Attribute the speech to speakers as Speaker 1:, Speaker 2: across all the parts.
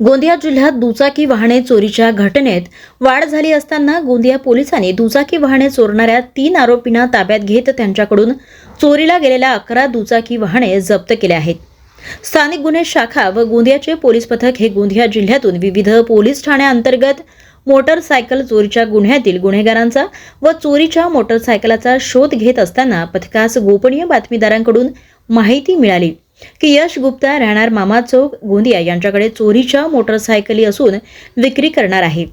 Speaker 1: गोंदिया जिल्ह्यात दुचाकी वाहने चोरीच्या घटनेत वाढ झाली असताना गोंदिया पोलिसांनी दुचाकी वाहने चोरणाऱ्या तीन आरोपींना ताब्यात घेत त्यांच्याकडून चोरीला गेलेल्या अकरा दुचाकी वाहने जप्त केल्या आहेत. स्थानिक गुन्हे शाखा व गोंदियाचे पोलीस पथक हे गोंदिया जिल्ह्यातून विविध पोलीस ठाण्याअंतर्गत मोटरसायकल चोरीच्या गुन्ह्यातील गुन्हेगारांचा व चोरीच्या मोटरसायकलाचा शोध घेत असताना पथकास गोपनीय बातमीदारांकडून माहिती मिळाली की यश गुप्ता राहणार मामा चौक गोंदिया यांच्याकडे चोरीच्या मोटरसायकली असून विक्री करणार आहे.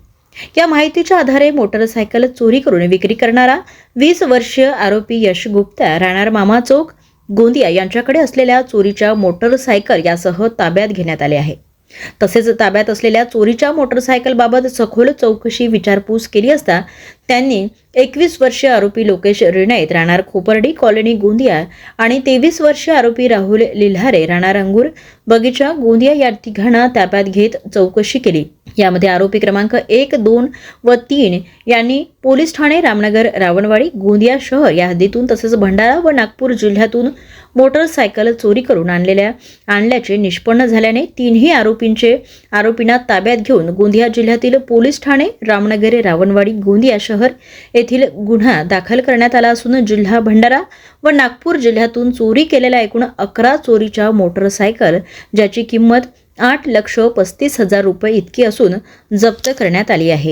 Speaker 1: या माहितीच्या आधारे मोटरसायकल चोरी करून विक्री करणारा वीस वर्षीय आरोपी यश गुप्ता राहणार मामा चौक गोंदिया यांच्याकडे असलेल्या चोरीच्या मोटरसायकल यासह ताब्यात घेण्यात आले आहे. तसेच ताब्यात असलेल्या चोरीच्या मोटरसायकलबाबत सखोल चौकशी विचारपूस केली असता त्यांनी एकवीस वर्षीय आरोपी लोकेश रिणैत राहणार खोपर्डी कॉलनी गोंदिया आणि तेवीस वर्षीय आरोपी राहुल लिल्हारे राहणार अंगूर बगीचा गोंदिया या तिघांना ताब्यात घेत चौकशी केली. यामध्ये आरोपी क्रमांक एक दोन व तीन यांनी पोलीस ठाणे रामनगर रावणवाडी गोंदिया शहर या हद्दीतून तसेच भंडारा व नागपूर जिल्ह्यातून मोटरसायकल चोरी करून आणलेल्या आणल्याचे निष्पन्न झाल्याने तीनही आरोपींचे आरोपींना ताब्यात घेऊन गोंदिया जिल्ह्यातील पोलीस ठाणे रामनगर रावणवाडी गोंदिया शहर येथील गुन्हा दाखल करण्यात आला असून जिल्हा भंडारा व नागपूर जिल्ह्यातून चोरी केलेल्या एकूण अकरा चोरीच्या मोटरसायकल ज्याची किंमत आठ लक्ष पस्तीस हजार रुपये इतकी असून जप्त करण्यात आली आहे.